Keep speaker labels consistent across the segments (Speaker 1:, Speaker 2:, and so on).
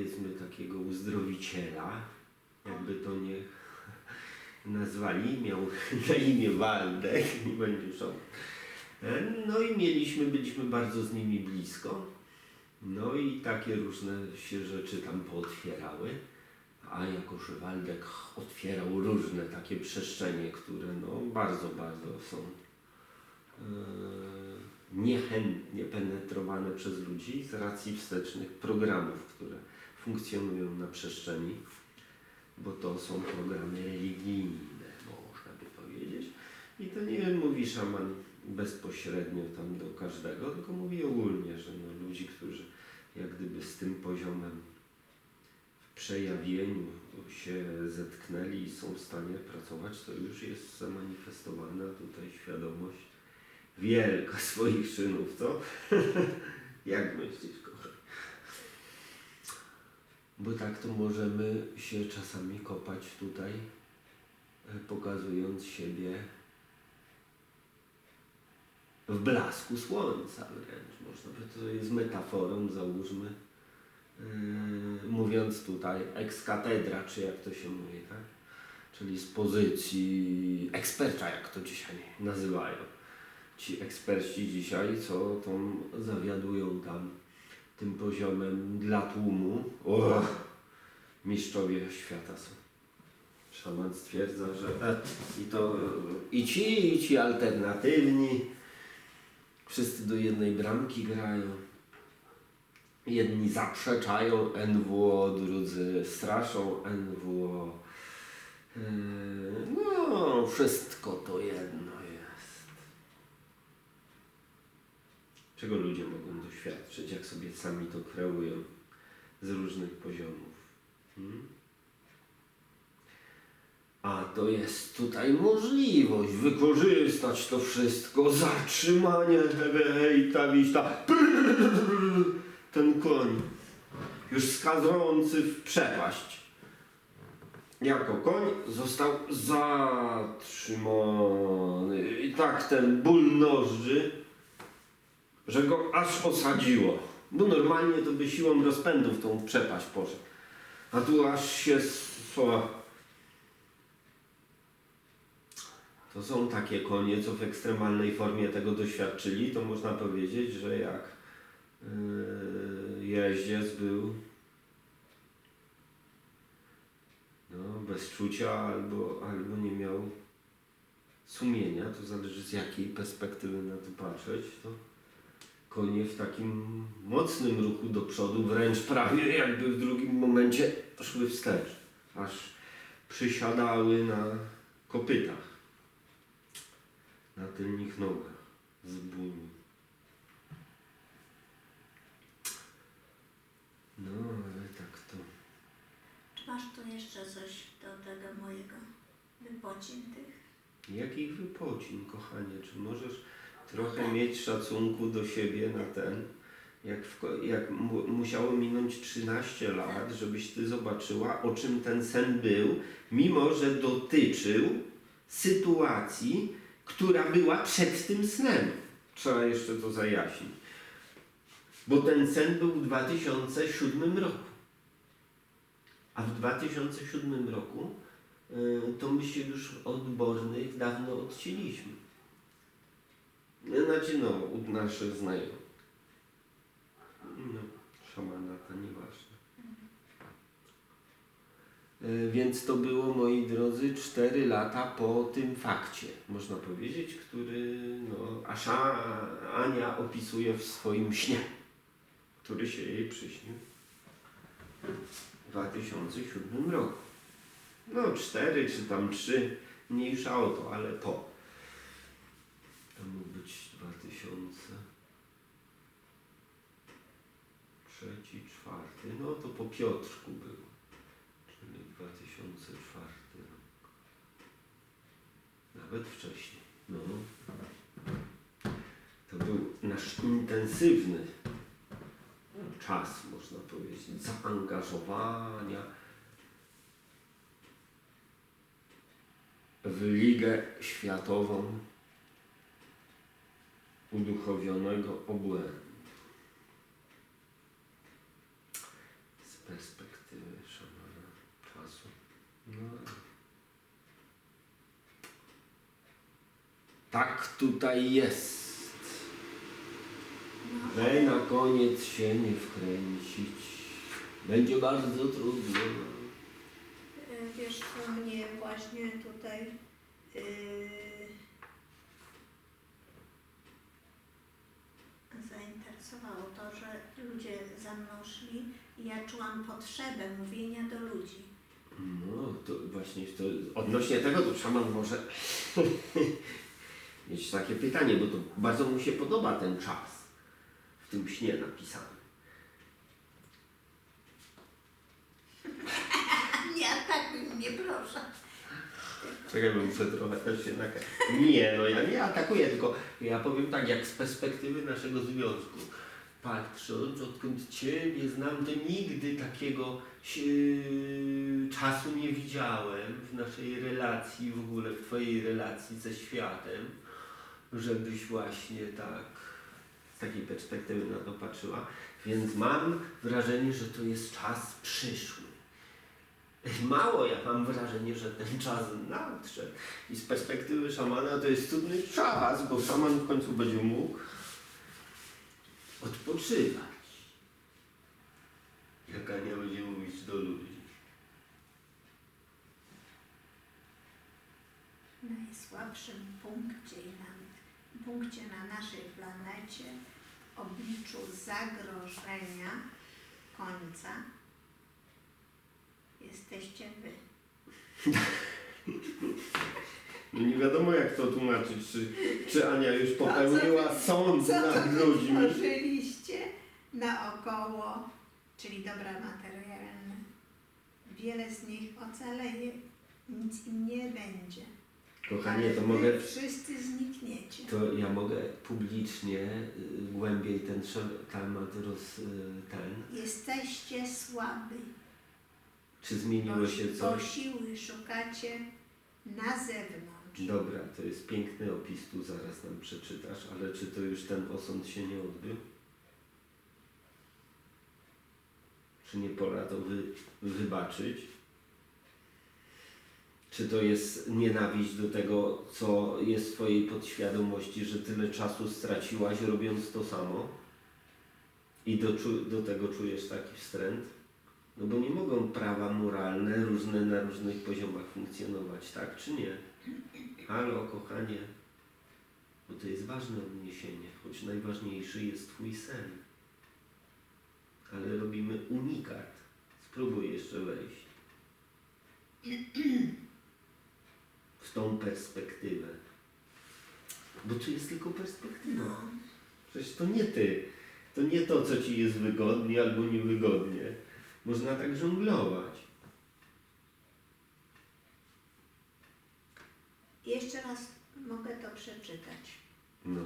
Speaker 1: powiedzmy takiego uzdrowiciela, jakby to nie nazwali, miał na imię Waldek, nie będzie szok. No i mieliśmy, byliśmy bardzo z nimi blisko. No i takie różne się rzeczy tam pootwierały. A jako że Waldek otwierał różne takie przestrzenie, które no bardzo, bardzo są e, niechętnie penetrowane przez ludzi z racji wstecznych programów, które funkcjonują na przestrzeni, bo to są programy religijne, można by powiedzieć. I to nie mówi szaman bezpośrednio tam do każdego, tylko mówi ogólnie, że no, ludzi, którzy jak gdyby z tym poziomem w przejawieniu się zetknęli i są w stanie pracować, to już jest zamanifestowana tutaj świadomość wielka swoich czynów, co? jak myślisz, kochani? Bo tak to możemy się czasami kopać tutaj, e, pokazując siebie w blasku słońca wręcz. Można by to jest metaforą, załóżmy, yy, mówiąc tutaj ex katedra, czy jak to się mówi, tak? Czyli z pozycji eksperta, jak to dzisiaj nazywają. Ci eksperci dzisiaj, co tam zawiadują tam tym poziomem dla tłumu. O, mistrzowie świata są. Szaman stwierdza, że i to i ci, i ci alternatywni, wszyscy do jednej bramki grają. Jedni zaprzeczają NWO, drudzy straszą NWO. Yy, No, wszystko to jedno jest. Czego ludzie mogą doświadczyć, jak sobie sami to kreują z różnych poziomów? Hmm? A to jest tutaj możliwość wykorzystać to wszystko, zatrzymanie hejta, wiśta, ten koń, już skazujący w przepaść. Jako koń został zatrzymany i tak ten ból nożdży, że go aż osadziło. Bo normalnie to by siłą rozpędu w tą przepaść poszedł. A tu aż się słowa To są takie konie, co w ekstremalnej formie tego doświadczyli, to można powiedzieć, że jak yy, jeździec był no, bez czucia albo, albo nie miał sumienia, to zależy z jakiej perspektywy na to patrzeć, to konie w takim mocnym ruchu do przodu, wręcz prawie jakby w drugim momencie szły wstecz, aż przysiadały na kopytach na tylnych nogach z bólu. No, ale tak to.
Speaker 2: Czy masz tu jeszcze coś do tego mojego wypocin tych?
Speaker 1: Jakich wypocin, kochanie? Czy możesz trochę mieć szacunku do siebie na ten? Jak, w, jak mu, musiało minąć 13 lat, żebyś ty zobaczyła, o czym ten sen był, mimo że dotyczył sytuacji, która była przed tym snem. Trzeba jeszcze to zajaśnić. Bo ten sen był w 2007 roku. A w 2007 roku y, to my się już od Bornych dawno odcięliśmy. Znaczy no, u naszych znajomych. No, szamana to nieważne. Y, Więc to było, moi drodzy, 4 lata po tym fakcie, można powiedzieć, który no, Asza Ania opisuje w swoim śnie, który się jej przyśnił w 2007 roku. No, 4 czy tam 3, mniejsza o to, ale po. Być 2003, 4, no to po Piotrku było czyli 2004 rok. Nawet wcześniej. No. To był nasz intensywny czas, można powiedzieć, zaangażowania w Ligę Światową Uduchowionego Obłędu. perspektywy szamana czasu. No. Tak tutaj jest. Że na koniec się nie wkręcić. Będzie bardzo trudno.
Speaker 2: y, wiesz co mnie właśnie tutaj yy, zainteresowało to, że ludzie za mną szli i ja czułam potrzebę mówienia do ludzi.
Speaker 1: No, to właśnie to odnośnie tego to szaman może mieć takie pytanie, bo to bardzo mu się podoba ten czas w tym śnie napisany.
Speaker 2: Nie atakuj mnie, proszę.
Speaker 1: Czekaj, bo muszę trochę też się naka... Nie, no ja nie atakuję, tylko ja powiem tak, jak z perspektywy naszego związku. Patrząc, odkąd Ciebie znam, to nigdy takiego yy, czasu nie widziałem w naszej relacji, w ogóle w Twojej relacji ze światem, żebyś właśnie tak z takiej perspektywy na to patrzyła. Więc mam wrażenie, że to jest czas przyszły. Mało ja mam wrażenie, że ten czas nadszedł. I z perspektywy szamana to jest cudny czas, bo szaman w końcu będzie mógł odpoczywać. Jak Ania będzie mówić do ludzi.
Speaker 2: najsłabszym punkcie, i na, punkcie na naszej planecie, w obliczu zagrożenia końca, jesteście wy.
Speaker 1: No nie wiadomo jak to tłumaczyć, czy, czy Ania już popełniła sąd nad ludźmi.
Speaker 2: Naokoło, czyli dobra materialne. Wiele z nich ocaleje, nic im nie będzie.
Speaker 1: Kochanie, to mogę
Speaker 2: wszyscy znikniecie.
Speaker 1: To ja mogę publicznie y, głębiej ten temat roz... y, ten.
Speaker 2: Jesteście słabi,
Speaker 1: Czy zmieniło się
Speaker 2: bo
Speaker 1: coś?
Speaker 2: siły szukacie na zewnątrz.
Speaker 1: Dobra, to jest piękny opis, tu zaraz nam przeczytasz, ale czy to już ten osąd się nie odbył? Czy nie pora to wy, wybaczyć? Czy to jest nienawiść do tego, co jest w Twojej podświadomości, że tyle czasu straciłaś robiąc to samo? I do, do tego czujesz taki wstręt? No bo nie mogą prawa moralne różne na różnych poziomach funkcjonować, tak czy nie? Halo, kochanie, bo to jest ważne odniesienie, choć najważniejszy jest Twój sen. Ale robimy unikat. Spróbuj jeszcze wejść. W tą perspektywę. Bo tu jest tylko perspektywa.
Speaker 2: No.
Speaker 1: Przecież to nie Ty. To nie to, co Ci jest wygodnie albo niewygodnie. Można tak żonglować.
Speaker 2: Jeszcze raz mogę to przeczytać.
Speaker 1: No.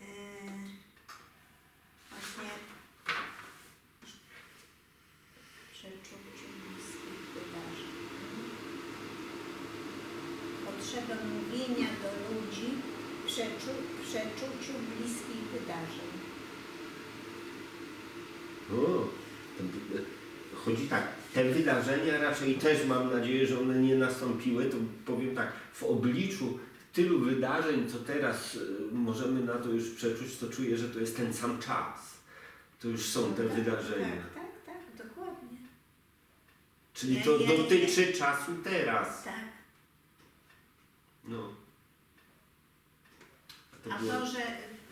Speaker 2: Yy, właśnie przeczuciu bliskich wydarzeń. Potrzebę mówienia do ludzi w przeczu, przeczuciu bliskich wydarzeń.
Speaker 1: O, chodzi tak, te wydarzenia raczej też mam nadzieję, że one nie nastąpiły, to powiem tak, w obliczu tylu wydarzeń, co teraz y, możemy na to już przeczuć, to czuję, że to jest ten sam czas. To już są te
Speaker 2: tak,
Speaker 1: wydarzenia.
Speaker 2: Tak, tak, tak, dokładnie.
Speaker 1: Czyli
Speaker 2: Ja-
Speaker 1: to
Speaker 2: ja-
Speaker 1: dotyczy czasu teraz.
Speaker 2: Tak.
Speaker 1: No. To
Speaker 2: A
Speaker 1: było
Speaker 2: to, że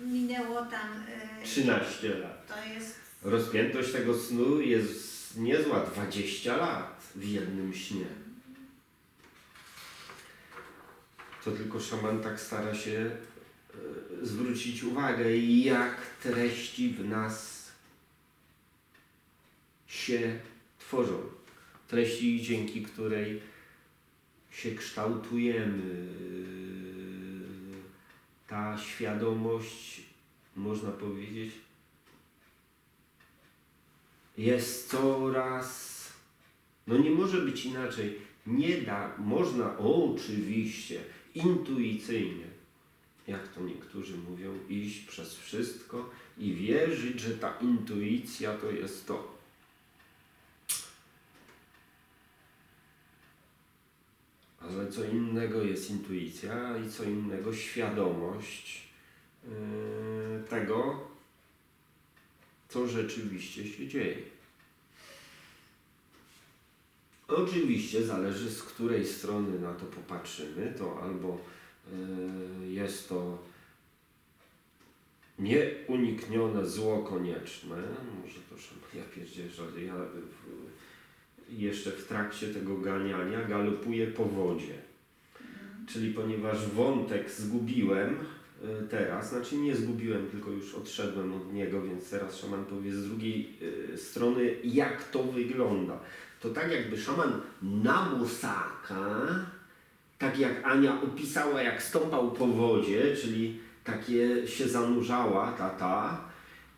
Speaker 2: minęło tam, yy,
Speaker 1: 13 lat.
Speaker 2: to jest
Speaker 1: Rozpiętość tego snu jest niezła, 20 lat w jednym śnie. To tylko szaman tak stara się e, zwrócić uwagę, jak treści w nas się tworzą. Treści, dzięki której się kształtujemy. Ta świadomość, można powiedzieć, jest coraz. No nie może być inaczej. Nie da, można oczywiście intuicyjnie, jak to niektórzy mówią, iść przez wszystko i wierzyć, że ta intuicja to jest to. Ale co innego jest intuicja i co innego świadomość yy, tego, co rzeczywiście się dzieje. Oczywiście zależy z której strony na to popatrzymy, to albo yy, jest to nieuniknione zło konieczne, może to ja pierdzielę, ja jeszcze w trakcie tego ganiania galopuję po wodzie. Czyli ponieważ wątek zgubiłem y, teraz, znaczy nie zgubiłem, tylko już odszedłem od niego, więc teraz szaman powie z drugiej y, strony, jak to wygląda. To tak jakby szaman na bosaka, tak jak Ania opisała, jak stąpał po wodzie, czyli takie się zanurzała tata,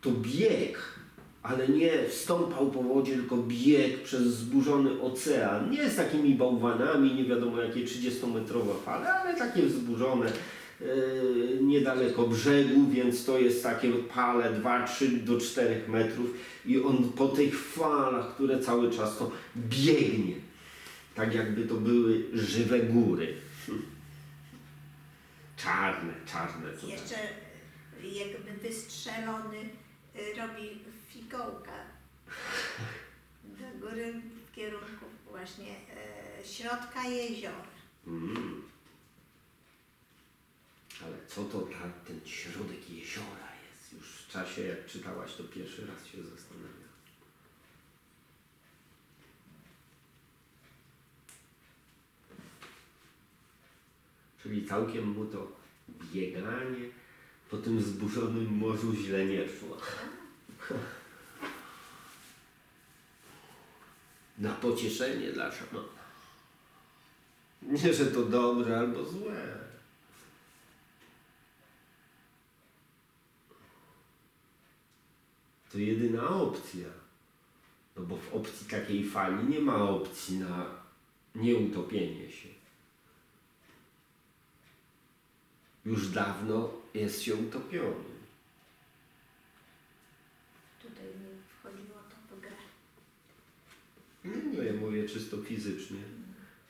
Speaker 1: to bieg ale nie stąpał po wodzie, tylko biegł przez zburzony ocean. Nie z takimi bałwanami, nie wiadomo jakie 30-metrowe fale, ale takie wzburzone yy, niedaleko brzegu, więc to jest takie pale 2, 3 do 4 metrów i on po tych falach, które cały czas to biegnie. Tak jakby to były żywe góry. Hm. Czarne, czarne. tutaj.
Speaker 2: Jeszcze jakby wystrzelony y, robi fikołka do góry w kierunku właśnie e, środka jeziora.
Speaker 1: Mm. Ale co to ta, ten środek jeziora jest? Już w czasie, jak czytałaś, to pierwszy raz się zastanawiam. Czyli całkiem mu to bieganie po tym zburzonym morzu źle nie szło. Na pocieszenie dla szamana. Nie, że to dobre albo złe. To jedyna opcja. No bo w opcji takiej fali nie ma opcji na nieutopienie się. Już dawno jest się utopiony.
Speaker 2: Tutaj mi wchodziło to w grę.
Speaker 1: Mówię czysto fizycznie.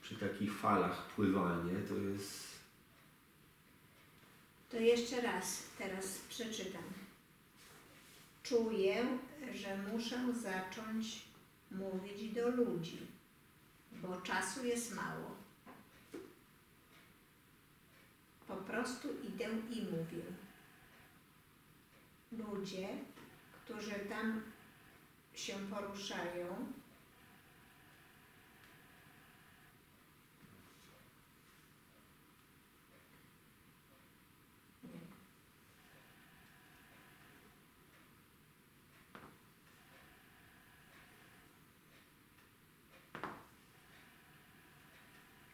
Speaker 1: Przy takich falach pływanie to jest
Speaker 2: To jeszcze raz teraz przeczytam. Czuję, że muszę zacząć mówić do ludzi, bo czasu jest mało. Po prostu idę i mówię. Ludzie, którzy tam się poruszają, nie,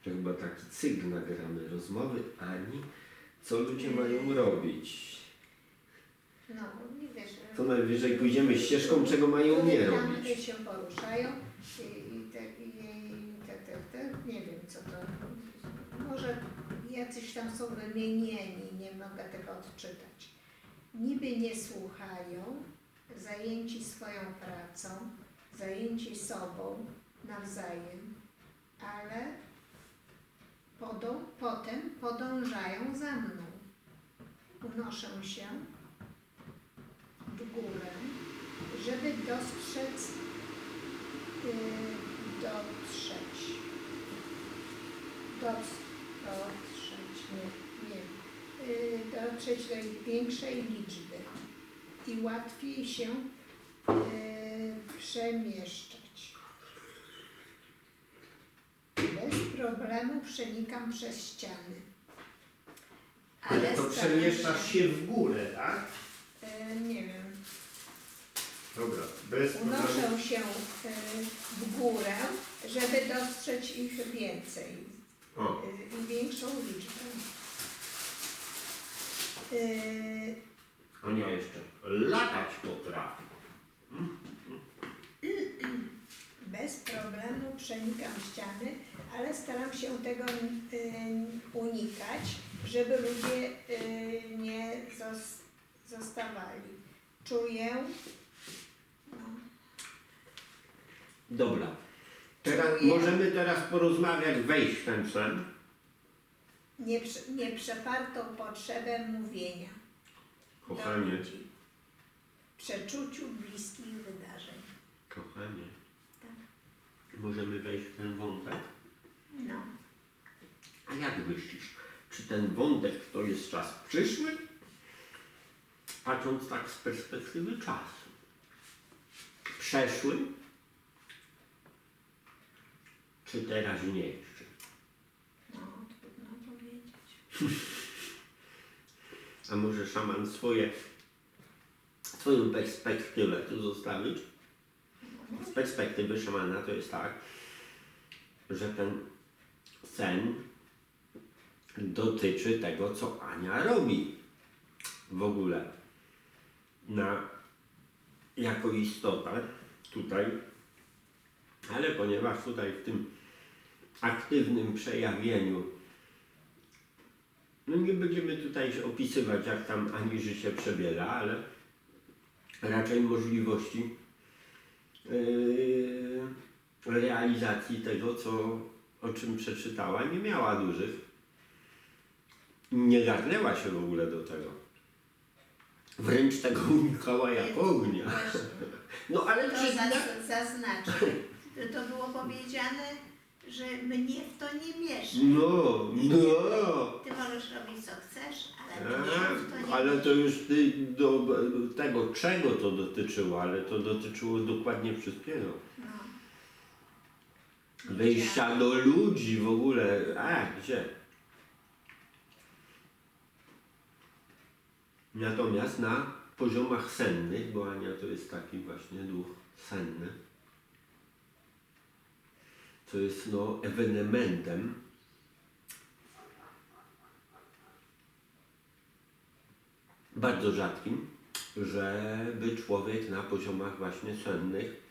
Speaker 1: To chyba taki cykl nagramy rozmowy Ani, co ludzie mają robić.
Speaker 2: no nie wiesz.
Speaker 1: To najwyżej pójdziemy ścieżką, czego mają nie robić.
Speaker 2: się poruszają i, i, te, i, i te, te, te, nie wiem co to, może jacyś tam są wymienieni, nie mogę tego odczytać. Niby nie słuchają, zajęci swoją pracą, zajęci sobą nawzajem, ale podą, potem podążają za mną. Unoszę się w górę, żeby dostrzec, yy, dotrzeć, doc, dotrzeć, nie, nie, yy, dotrzeć do większej liczby i łatwiej się yy, przemieszczać. Bez problemu przenikam przez ściany.
Speaker 1: Ale to
Speaker 2: staram
Speaker 1: przemieszczasz się w górę, tak?
Speaker 2: Yy, nie wiem.
Speaker 1: Dobra, bez
Speaker 2: Unoszę się y, w górę, żeby dostrzec ich więcej
Speaker 1: O,
Speaker 2: y, i większą liczbę. Y,
Speaker 1: Ania jeszcze latać potrafi. Mm, mm.
Speaker 2: Bez problemu przenikam ściany, ale staram się tego y, unikać, żeby ludzie y, nie zos, zostawali. Czuję, no,
Speaker 1: Dobra. Teraz,
Speaker 2: Czuję.
Speaker 1: możemy teraz porozmawiać, wejść w ten sen.
Speaker 2: nieprze, nieprzepartą potrzebę mówienia do
Speaker 1: Kochanie,
Speaker 2: ludzi, przeczuciu bliskich wydarzeń.
Speaker 1: kochanie. Możemy wejść w ten wątek?
Speaker 2: No.
Speaker 1: A jak myślisz, czy ten wątek to jest czas przyszły? Patrząc tak z perspektywy czasu. Przeszły? Czy teraźniejszy?
Speaker 2: No, trudno powiedzieć.
Speaker 1: A może szaman swoje, swoją perspektywę tu zostawić? Z perspektywy szamana to jest tak, że ten sen dotyczy tego, co Ania robi w ogóle. Na, jako istota tutaj, ale ponieważ tutaj w tym aktywnym przejawieniu no nie będziemy tutaj opisywać, jak tam Ani życie przebiera, ale raczej możliwości realizacji tego, co, o czym przeczytała, nie miała dużych. Nie garnęła się w ogóle do tego. Wręcz tego unikała jak ognia. No ale
Speaker 2: To
Speaker 1: przyzna...
Speaker 2: zaz- zaznaczę. że To było powiedziane, że mnie w to nie miesz.
Speaker 1: No, no.
Speaker 2: Ty możesz robić co chcesz, ale mnie w to nie
Speaker 1: A, ale to już ty, do tego, czego to dotyczyło, ale to dotyczyło dokładnie wszystkiego.
Speaker 2: No.
Speaker 1: Wejścia do ludzi w ogóle. A, gdzie? Natomiast na poziomach sennych, bo Ania to jest taki właśnie duch senny, co jest no ewenementem, bardzo rzadkim, żeby człowiek na poziomach właśnie sennych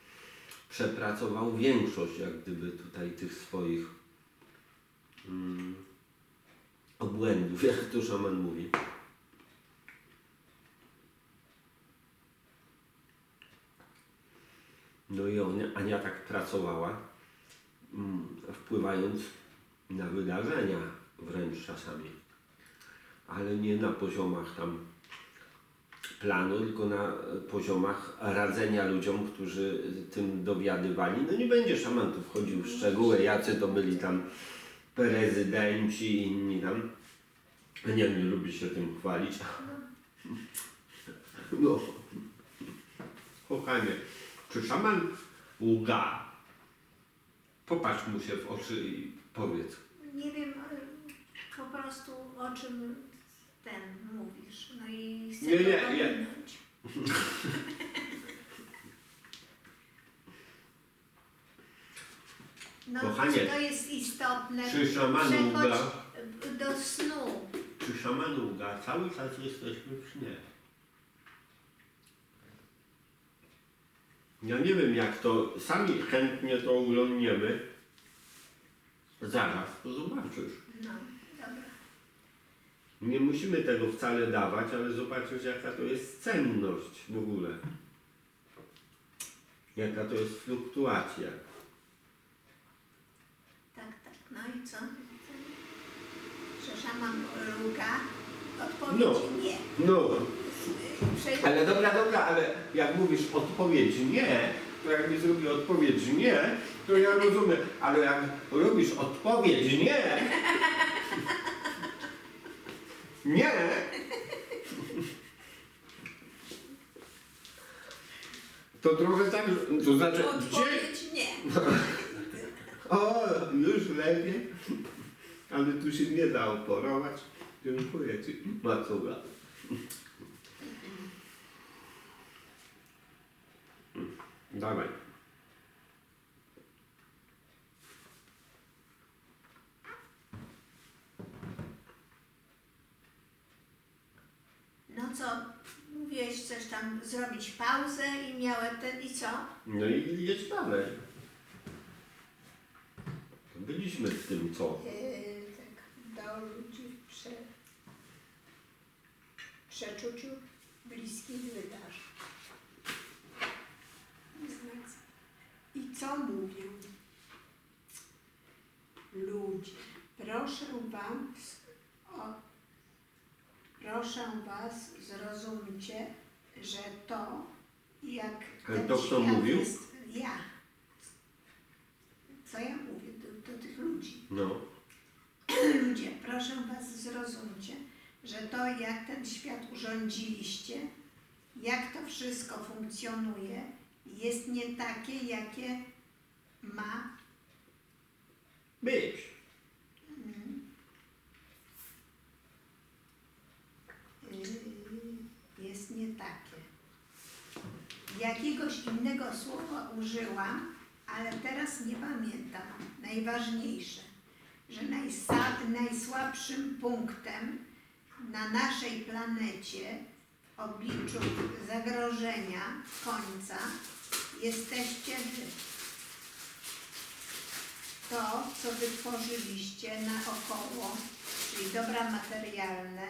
Speaker 1: przepracował większość jak gdyby tutaj tych swoich mm, obłędów, jak to szaman mówi. No i on, Ania tak pracowała, wpływając na wydarzenia wręcz czasami, ale nie na poziomach tam planu, tylko na poziomach radzenia ludziom, którzy tym dowiadywali. No nie będzie szaman tu wchodził w szczegóły, jacy to byli tam prezydenci i inni tam. Nie, nie lubi się tym chwalić. No. Kochanie, czy szaman łga? Popatrz mu się w oczy i powiedz.
Speaker 2: Nie wiem po prostu o czym ten mówisz. No i chcę
Speaker 1: Nie, nie, nie.
Speaker 2: No,
Speaker 1: Kochanie,
Speaker 2: czy to jest istotne?
Speaker 1: Czy szaman
Speaker 2: Przechodź
Speaker 1: łga?
Speaker 2: do snu.
Speaker 1: Czy szaman łga? Cały czas jesteśmy w śnie. Ja nie wiem jak to, sami chętnie to oglądniemy. Zaraz to zobaczysz.
Speaker 2: No, dobra.
Speaker 1: Nie musimy tego wcale dawać, ale zobaczysz jaka to jest cenność w ogóle. Jaka to jest fluktuacja.
Speaker 2: Tak, tak. No i co? Że szaman luga? Odpowiedź
Speaker 1: No.
Speaker 2: nie.
Speaker 1: No, ale dobra, dobra, ale jak mówisz odpowiedź nie, to jak mi zrobi odpowiedź nie, to ja rozumiem, ale jak robisz odpowiedź nie, nie, to trochę tak, to znaczy gdzie,
Speaker 2: Odpowiedź nie.
Speaker 1: o, już lepiej, ale tu się nie da oporować, dziękuję Ci, Macula. Dawaj.
Speaker 2: No co? Mówiłeś coś tam zrobić pauzę i miałem ten i co?
Speaker 1: No i jedź dalej.
Speaker 3: byliśmy w tym co?
Speaker 4: Yy, tak, do ludzi w prze, przeczuciu bliskich wydarzeń.
Speaker 2: Znak. I co mówią? Ludzie, proszę wam, o, proszę was, zrozumcie, że to, jak ten
Speaker 3: to kto mówił?
Speaker 2: Jest, ja. Co ja mówię do, do tych ludzi?
Speaker 3: No.
Speaker 2: Ludzie, proszę Was, zrozumcie, że to, jak ten świat urządziliście, jak to wszystko funkcjonuje, jest nie takie, jakie ma
Speaker 3: Być.
Speaker 2: yy, jest nie takie. Jakiegoś innego słowa użyłam, ale teraz nie pamiętam. Najważniejsze, że najsłabszym punktem na naszej planecie w obliczu zagrożenia końca jesteście wy. To, co wytworzyliście naokoło, czyli dobra materialne,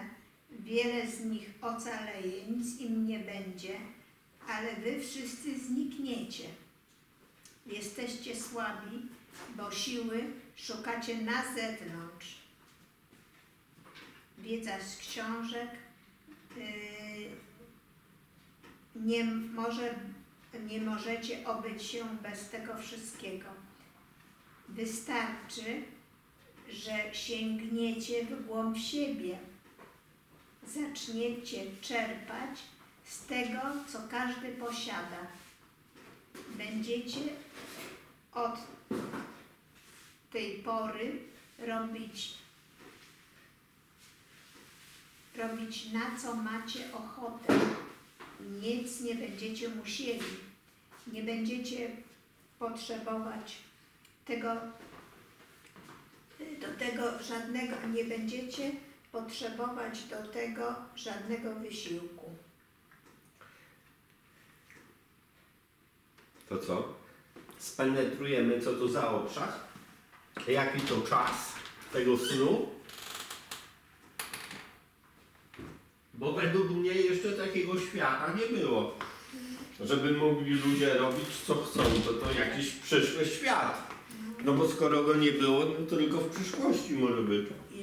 Speaker 2: wiele z nich ocaleje, nic im nie będzie, ale wy wszyscy znikniecie. Jesteście słabi, bo siły szukacie na zewnątrz. Wiedza z książek yy, nie, może, nie możecie obyć się bez tego wszystkiego. Wystarczy, że sięgniecie w głąb siebie. Zaczniecie czerpać z tego, co każdy posiada. Będziecie od tej pory robić, robić na co macie ochotę. Nic nie będziecie musieli. Nie będziecie potrzebować tego, do tego żadnego, nie będziecie potrzebować do tego żadnego wysiłku.
Speaker 3: To co?
Speaker 1: Spenetrujemy, co to za obszar, jaki to czas tego snu. Bo według mnie jeszcze takiego świata nie było. Żeby mogli ludzie robić co chcą, to to jakiś przyszły świat. No bo skoro go nie było, no to tylko w przyszłości może być.
Speaker 2: I